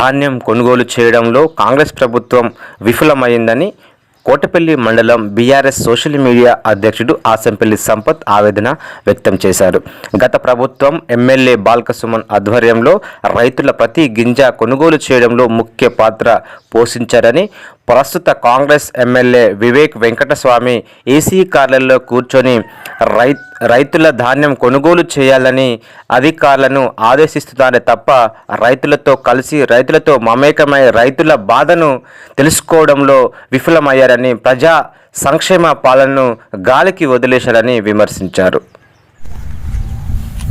ధాన్యం కొనుగోలు చేయడంలో కాంగ్రెస్ ప్రభుత్వం విఫలమైందని కోటపల్లి మండలం బీఆర్ఎస్ సోషల్ మీడియా అధ్యక్షుడు ఆసంపల్లి సంపత్ ఆవేదన వ్యక్తం చేశారు. గత ప్రభుత్వం ఎమ్మెల్యే బాల్కసుమన్ ఆధ్వర్యంలో రైతుల ప్రతి గింజ కొనుగోలు చేయడంలో ముఖ్య పాత్ర పోషించారని ప్రస్తుత Congress MLA Vivek Venkataswamy AC కార్లలో కూర్చొని రై రైతుల ధాన్యం కొనుగోలు చేయాలని అధికారులను ఆదేశిస్తున్నారే తప్ప రైతులతో కలిసి రైతులతో మమేకమై రైతుల బాధను తెలుసుకోవడంలో విఫలమయ్యారని ప్రజా సంక్షేమ పాలనను గాలికి వదిలేశారని విమర్శించారు.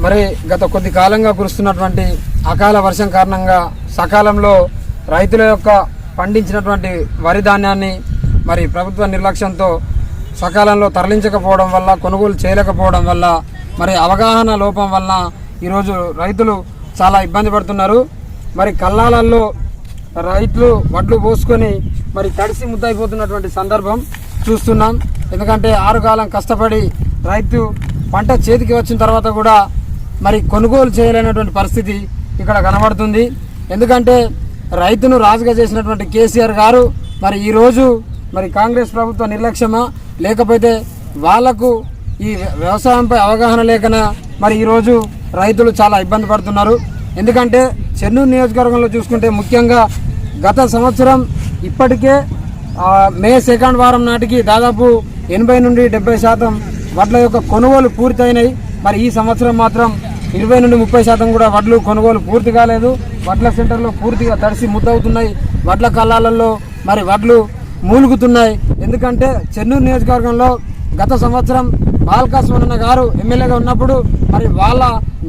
మరి గత కొద్ది కాలంగా కురుస్తున్నటువంటి అకాల వర్షం కారణంగా సకాలంలో రైతుల యొక్క పండించినటువంటి వరి ధాన్యాన్ని మరి ప్రభుత్వ నిర్లక్ష్యంతో సకాలంలో తరలించకపోవడం వల్ల కొనుగోలు చేయలేకపోవడం వల్ల మరి అవగాహన లోపం వలన ఈరోజు రైతులు చాలా ఇబ్బంది పడుతున్నారు. మరి కల్లాలల్లో రైతులు వడ్లు పోసుకొని మరి తడిసి ముద్దయిపోతున్నటువంటి సందర్భం చూస్తున్నాం. ఎందుకంటే ఆరుకాలం కష్టపడి రైతు పంట చేతికి వచ్చిన తర్వాత కూడా మరి కొనుగోలు చేయలేనటువంటి పరిస్థితి ఇక్కడ కనబడుతుంది. ఎందుకంటే రైతును రాజుగా చేసినటువంటి కేసీఆర్ గారు మరి ఈరోజు మరి కాంగ్రెస్ ప్రభుత్వ నిర్లక్ష్యమా? లేకపోతే వాళ్ళకు ఈ వ్యవసాయంపై అవగాహన లేకన? మరి ఈరోజు రైతులు చాలా ఇబ్బంది పడుతున్నారు. ఎందుకంటే చెన్నూరు నియోజకవర్గంలో చూసుకుంటే ముఖ్యంగా గత సంవత్సరం ఇప్పటికే మే సెకండ్ వారం నాటికి దాదాపు ఎనభై నుండి డెబ్బై శాతం వడ్ల యొక్క కొనుగోలు పూర్తయినాయి. మరి ఈ సంవత్సరం మాత్రం ఇరవై నుండి ముప్పై శాతం కూడా వడ్లు కొనుగోలు పూర్తి కాలేదు. వడ్ల సెంటర్లో పూర్తిగా తడిసి ముద్దవుతున్నాయి. వడ్ల కళ్ళాలలో మరి వడ్లు మూలుగుతున్నాయి. ఎందుకంటే చెన్నూరు నియోజకవర్గంలో గత సంవత్సరం బాల్కా సోనన్న గారు ఎమ్మెల్యేగా ఉన్నప్పుడు మరి వాళ్ళ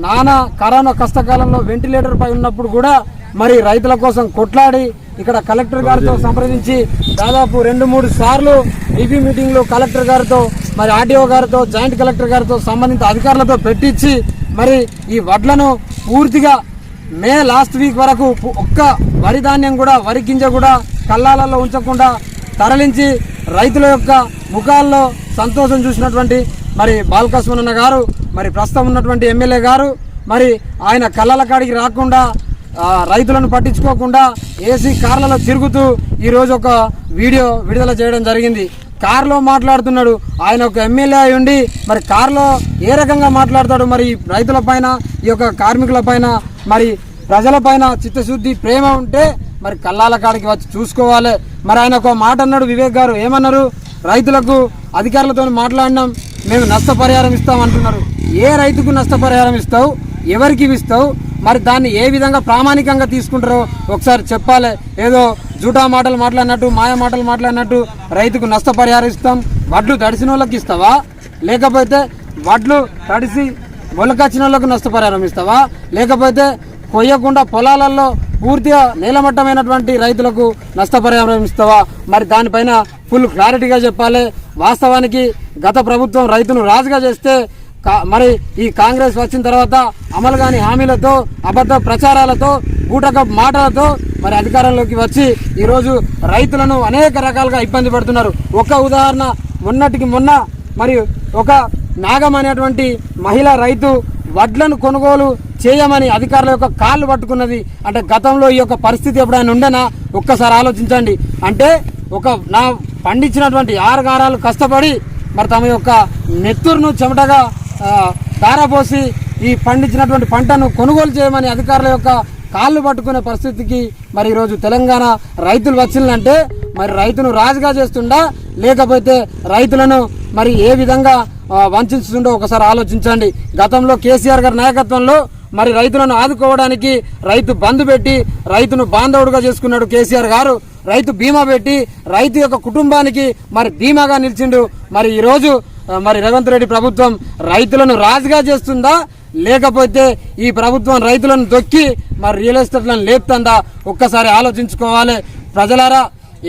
నాన్న కరోనా కష్టకాలంలో వెంటిలేటర్ పై ఉన్నప్పుడు కూడా మరి రైతుల కోసం కొట్లాడి ఇక్కడ కలెక్టర్ గారితో సంప్రదించి దాదాపు రెండు మూడు సార్లు ఈపీ మీటింగ్లు కలెక్టర్ గారితో మరి ఆర్డీఓ గారితో జాయింట్ కలెక్టర్ గారితో సంబంధిత అధికారులతో పెట్టించి మరి ఈ వడ్లను పూర్తిగా మే లాస్ట్ వీక్ వరకు ఒక్క వరి ధాన్యం కూడా వరి గింజ కూడా కల్లాలలో ఉంచకుండా తరలించి రైతుల యొక్క ముఖాల్లో సంతోషం చూసినటువంటి మరి బాలకృష్ణన్న గారు మరి ప్రస్తుతం ఉన్నటువంటి ఎమ్మెల్యే గారు మరి ఆయన కళ్ళల కాడికి రాకుండా రైతులను పట్టించుకోకుండా ఏసీ కార్లలో తిరుగుతూ ఈరోజు ఒక వీడియో విడుదల చేయడం జరిగింది. కారులో మాట్లాడుతున్నాడు. ఆయన ఒక ఎమ్మెల్యే అయి ఉండి మరి కారులో ఏ రకంగా మాట్లాడతాడు మరి రైతుల పైన ఈ యొక్క కార్మికుల పైన మరి ప్రజల పైన చిత్తశుద్ధి ప్రేమ ఉంటే మరి కల్లాల కాడికి వచ్చి చూసుకోవాలి. మరి ఆయన ఒక మాట అన్నాడు వివేక్ గారు ఏమన్నారు? రైతులకు అధికారులతో మాట్లాడినాం మేము నష్టపరిహారం ఇస్తాం అంటున్నారు. ఏ రైతుకు నష్టపరిహారం ఇస్తావు? ఎవరికి ఇస్తావు? మరి దాన్ని ఏ విధంగా ప్రామాణికంగా తీసుకుంటారో ఒకసారి చెప్పాలి. ఏదో జూటా మాటలు మాట్లాడినట్టు మాయ మాటలు మాట్లాడినట్టు రైతుకు నష్టపరిహారం ఇస్తాం వడ్లు తడిసిన వాళ్ళకి ఇస్తావా? లేకపోతే వడ్లు తడిసి మొలకొచ్చిన వాళ్ళకు నష్టపరిహారం ఇస్తావా? లేకపోతే కొయ్యకుండా పొలాలలో పూర్తిగా నీలమట్టమైనటువంటి రైతులకు నష్టపరిహారం ఇస్తావా? మరి దానిపైన ఫుల్ క్లారిటీగా చెప్పాలి. వాస్తవానికి గత ప్రభుత్వం రైతును రాజుగా చేస్తే మరి ఈ కాంగ్రెస్ వచ్చిన తర్వాత అమలు కాని హామీలతో అబద్ధ ప్రచారాలతో గూటక మాటలతో మరి అధికారంలోకి వచ్చి ఈరోజు రైతులను అనేక రకాలుగా ఇబ్బంది పడుతున్నారు. ఒక ఉదాహరణ మొన్నటికి మొన్న మరి ఒక నాగం అనేటువంటి మహిళా రైతు వడ్లను కొనుగోలు చేయమని అధికారుల యొక్క కాళ్ళు పట్టుకున్నది. అంటే గతంలో ఈ యొక్క పరిస్థితి ఎప్పుడైనా ఉండేనా? ఒక్కసారి ఆలోచించండి. అంటే ఒక నా పండించినటువంటి ఆరుగారాలు కష్టపడి మరి తమ యొక్క నెత్తురును చెమటగా ధారపోసి ఈ పండించినటువంటి పంటను కొనుగోలు చేయమని అధికారుల యొక్క కాళ్ళు పట్టుకునే పరిస్థితికి మరి ఈరోజు తెలంగాణ రైతులు వచ్చిందంటే మరి రైతును రాజుగా చేస్తుండా? లేకపోతే రైతులను మరి ఏ విధంగా వంచుతుండో ఒకసారి ఆలోచించండి. గతంలో కేసీఆర్ గారి నాయకత్వంలో మరి రైతులను ఆదుకోవడానికి రైతు బంధు పెట్టి రైతును బాంధవుడుగా చేసుకున్నాడు కేసీఆర్ గారు. రైతు బీమా పెట్టి రైతు యొక్క కుటుంబానికి మరి బీమాగా నిలిచిండు. మరి ఈరోజు మరి రేవంత్ రెడ్డి ప్రభుత్వం రైతులను రాజుగా చేస్తుందా? లేకపోతే ఈ ప్రభుత్వం రైతులను దొక్కి మరి రియల్ ఎస్టేట్లను లేపుతుందా? ఒక్కసారి ఆలోచించుకోవాలి. ప్రజలారా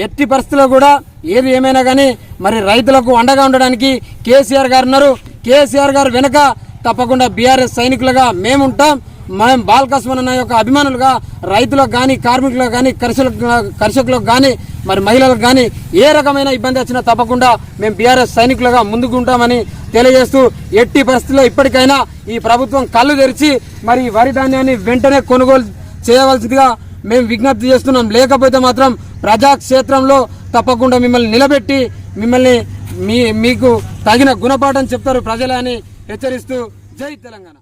ఎట్టి పరిస్థితుల్లో కూడా ఏది ఏమైనా కానీ మరి రైతులకు అండగా ఉండడానికి కేసీఆర్ గారు ఉన్నారు. కేసీఆర్ గారు వెనుక తప్పకుండా బీఆర్ఎస్ సైనికులుగా మేముంటాం. మేము బాలకృష్ణ యొక్క అభిమానులుగా రైతులకు కానీ కార్మికులకు కానీ కర్షకులకు కర్షకులకు కానీ మరి మహిళలకు కానీ ఏ రకమైన ఇబ్బంది వచ్చినా తప్పకుండా మేము బీఆర్ఎస్ సైనికులుగా ముందుకు ఉంటామని తెలియజేస్తూ ఎట్టి పరిస్థితుల్లో ఇప్పటికైనా ఈ ప్రభుత్వం కళ్ళు తెరిచి మరి వరి ధాన్యాన్ని వెంటనే కొనుగోలు చేయవలసిందిగా మేము విజ్ఞప్తి చేస్తున్నాం. లేకపోతే మాత్రం ప్రజాక్షేత్రంలో తప్పకుండా మిమ్మల్ని నిలబెట్టి మిమ్మల్ని మీ మీకు తగిన గుణపాఠం చెప్తారు ప్రజలని హెచ్చరిస్తూ జై తెలంగాణ.